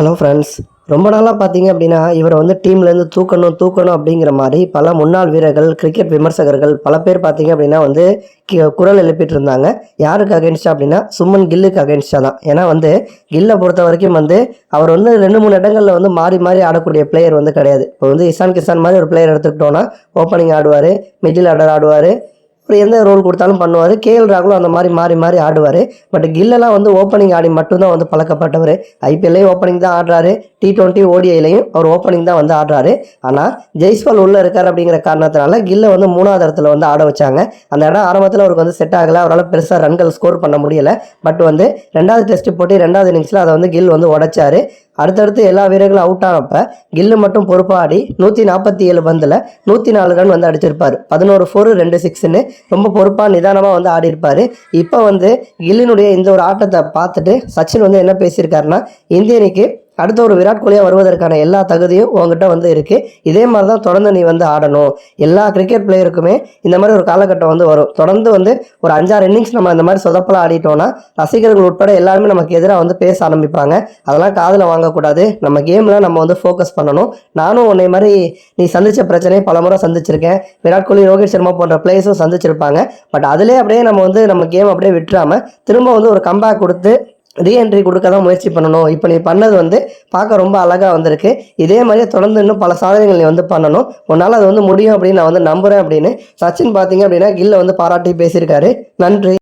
Hello friends. ரொம்ப நாளாக பார்த்தீங்க அப்படின்னா இவரை வந்து டீம்லேருந்து தூக்கணும் தூக்கணும் அப்படிங்கிற மாதிரி பல முன்னாள் வீரர்கள் கிரிக்கெட் விமர்சகர்கள் பல பேர் பார்த்தீங்க அப்படின்னா வந்து கி- குரல் எழுப்பிட்டு இருந்தாங்க. யாருக்கு அகேன்ஸ்டாக அப்படின்னா சுமன் கில்லுக்கு அகேன்ஸ்டாக தான். ஏன்னா வந்து கில்லை பொறுத்த வரைக்கும் வந்து அவர் வந்து ரெண்டு மூணு இடங்களில் வந்து மாறி மாறி ஆடக்கூடிய பிளேயர் வந்து கிடையாது. இப்போ வந்து இசான் கிசான் மாதிரி ஒரு பிளேயர் எடுத்துக்கிட்டோன்னா ஓப்பனிங் ஆடுவார் மிடில் ஆர்டர் ஆடுவார் அப்புறம் எந்த ரோல் கொடுத்தாலும் பண்ணுவார். கேஎல் ராகுலும் அந்த மாதிரி மாறி மாறி ஆடுவார். பட் கில்லெல்லாம் வந்து ஓப்பனிங் ஆடி மட்டும்தான் வந்து பழக்கப்பட்டவர். ஐபிஎல்லே ஓப்பனிங் தான் ஆடுறாரு. டி டுவெண்ட்டி ஓடிஐலையும் அவர் ஓப்பனிங் தான் வந்து ஆடுறாரு. ஆனால் ஜெய்ஸ்வால் உள்ளே இருக்கார் அப்படிங்கிற காரணத்தினால கில்லை வந்து மூணாவது இடத்துல வந்து ஆட வச்சாங்க. அந்த இடம் ஆரம்பத்தில் அவருக்கு வந்து செட் ஆகலை. அவரால் பெருசாக ரன்கள் ஸ்கோர் பண்ண முடியல. பட் வந்து ரெண்டாவது டெஸ்ட் போட்டு ரெண்டாவது இன்னிங்ஸில் அதை வந்து கில் வந்து உடைச்சாரு. அடுத்தடுத்து எல்லா வீரர்களும் அவுட் ஆனப்ப கில்லு மட்டும் பொறுப்பாடி நூற்றி நாற்பத்தி ஏழு பந்தில் நூற்றி நாலு ரன் வந்து அடிச்சிருப்பார். பதினோரு ஃபோர் ரெண்டு சிக்ஸ்னு ரொம்ப பொறுப்பாக நிதானமாக வந்து ஆடிருப்பார் இப்போ வந்து கில்லினுடைய இந்த ஒரு ஆட்டத்தை பார்த்துட்டு சச்சின் வந்து என்ன பேசியிருக்காருன்னா இந்திய அணிக்கு அடுத்த ஒரு விராட் கோலியாக வருவதற்கான எல்லா தகுதியும் உங்ககிட்ட வந்து இருக்குது இதே மாதிரி தான் தொடர்ந்து நீ வந்து ஆடணும். எல்லா கிரிக்கெட் பிளேயருக்குமே இந்த மாதிரி ஒரு காலகட்டம் வந்து வரும். தொடர்ந்து வந்து ஒரு அஞ்சாறு இன்னிங்ஸ் நம்ம இந்த மாதிரி சொதப்பலாம் ஆடிட்டோம்னா ரசிகர்கள் உட்பட எல்லாருமே நமக்கு எதிராக வந்து பேச ஆரம்பிப்பாங்க. அதெல்லாம் காதில் வாங்கக்கூடாது. நம்ம கேமில் நம்ம வந்து ஃபோக்கஸ் பண்ணணும். நானும் உன்னை மாதிரி நீ சந்தித்த பிரச்சனையை பல முறை சந்திச்சிருக்கேன். விராட் கோலி ரோஹித் சர்மா போன்ற பிளேயர்ஸும் சந்திச்சிருப்பாங்க. பட் அதிலே அப்படியே நம்ம வந்து நம்ம கேம் அப்படியே விட்டுறாமல் திரும்ப வந்து ஒரு கம்பேக் கொடுத்து ரீஎன்ட்ரி கொடுக்க தான் முயற்சி பண்ணணும். இப்போ நீ பண்ணது வந்து பார்க்க ரொம்ப அழகாக வந்திருக்கு. இதே மாதிரியே தொடர்ந்து இன்னும் பல சாதனைகள் நீ வந்து பண்ணணும். உன்னால் அது வந்து முடியும் அப்படின்னு நான் வந்து நம்புகிறேன் அப்படின்னு. சச்சின் பார்த்தீங்க அப்படின்னா கில்ல வந்து பாராட்டி பேசியிருக்காரு. நன்றி.